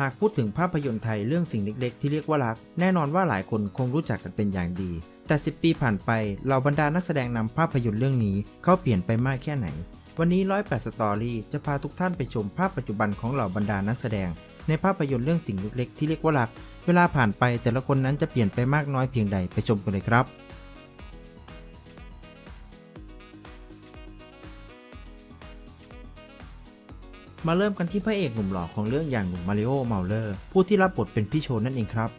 หากพูดถึงภาพยนตร์ไทยเรื่องสิ่งเล็กๆ ที่เรียกว่ารัก แน่นอนว่าหลายคนคงรู้จักกันเป็นอย่างดี แต่ 10 ปีผ่านไปเหล่าบรรดานักแสดงนำภาพยนตร์เรื่องนี้เขาเปลี่ยนไปมากแค่ไหน วันนี้108สตอรี่จะพาทุกท่านไปชมภาพปัจจุบันของเหล่าบรรดานักแสดง ในภาพยนตร์เรื่องสิ่งเล็กๆ ที่เรียกว่ารัก เวลาผ่านไปแต่ละคนนั้นจะเปลี่ยนไปมากน้อยเพียงใดไปชมกันเลยครับ มาเริ่มกันที่พระเอกหนุ่มหล่อของเรื่องอย่างหนุ่มมาริโอเมาเลอร์ผู้ที่รับบทเป็นพี่โชนนั่นเองครับ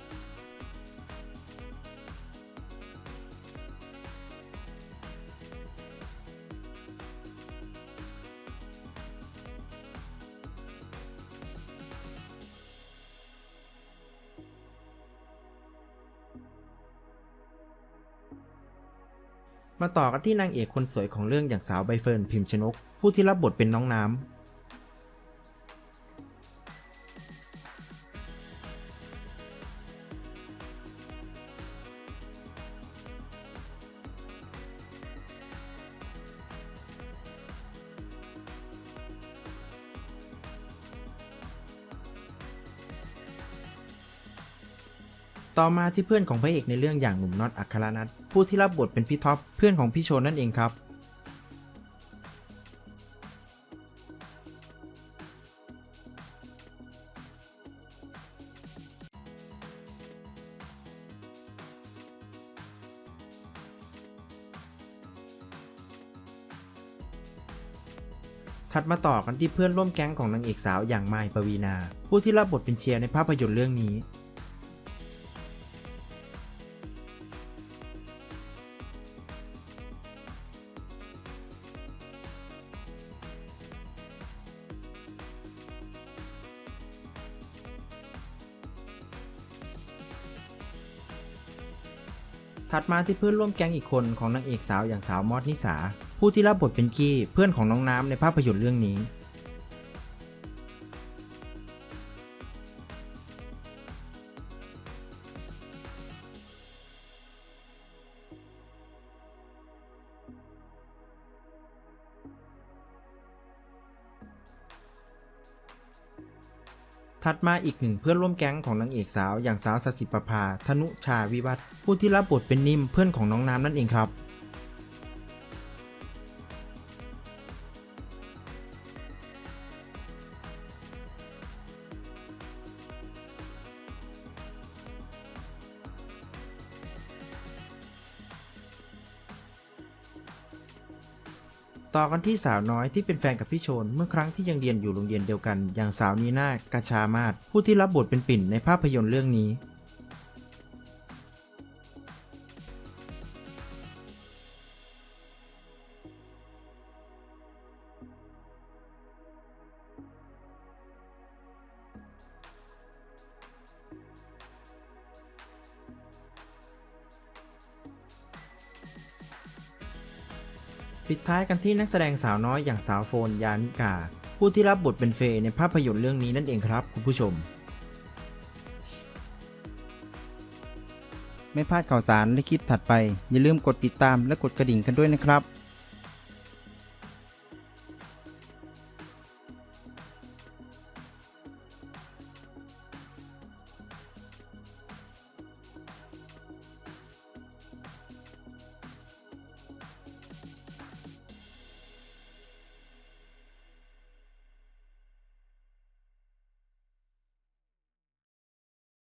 มาต่อกันที่นางเอกคนสวยของเรื่องอย่างสาวใบเฟิร์นพิมชนก ผู้ที่รับบทเป็นน้องน้ำ ต่อมาที่เพื่อนของพระเอกในเรื่องอย่างหนุ่มน็อตอัครนัทผู้ที่รับบทเป็นพี่ท็อปเพื่อนของพี่โชนนั่นเองครับ ถัดมาต่อกันที่เพื่อนร่วมแก๊งของนางเอกสาวอย่างไมายปวีนา ผู้ที่รับบทเป็นเชียร์ในภาพยนตร์เรื่องนี้ ถัดมาที่เพื่อนร่วมแก๊งอีกคนของนางเอกสาวอย่างสาวมอดนิสา ผู้ที่รับบทเป็นกี้เพื่อนของน้องน้ำในภาพยนตร์เรื่องนี้ ถัดมาอีกหนึ่งเพื่อนร่วมแก๊งของนางเอกสาวอย่างสาวสสิปภาธนุชาวิวัฒผู้ที่รับบทเป็นนิมเพื่อนของน้องน้ำนั่นเองครับ ต่อกันที่สาวน้อยที่เป็นแฟนกับพี่โชน เมื่อครั้งที่ยังเรียนอยู่โรงเรียนเดียวกัน อย่างสาวนีน่ากาชามาศผู้ที่รับบทเป็นปิ่นในภาพยนตร์เรื่องนี้ ปิดท้ายกันที่นักแสดงสาวน้อยอย่างสาวโฟนยานิกา ผู้ที่รับบทเป็นเฟยในภาพยนตร์เรื่องนี้นั่นเองครับคุณผู้ชม ไม่พลาดข่าวสารและคลิปถัดไป อย่าลืมกดติดตามและกดกระดิ่งกันด้วยนะครับ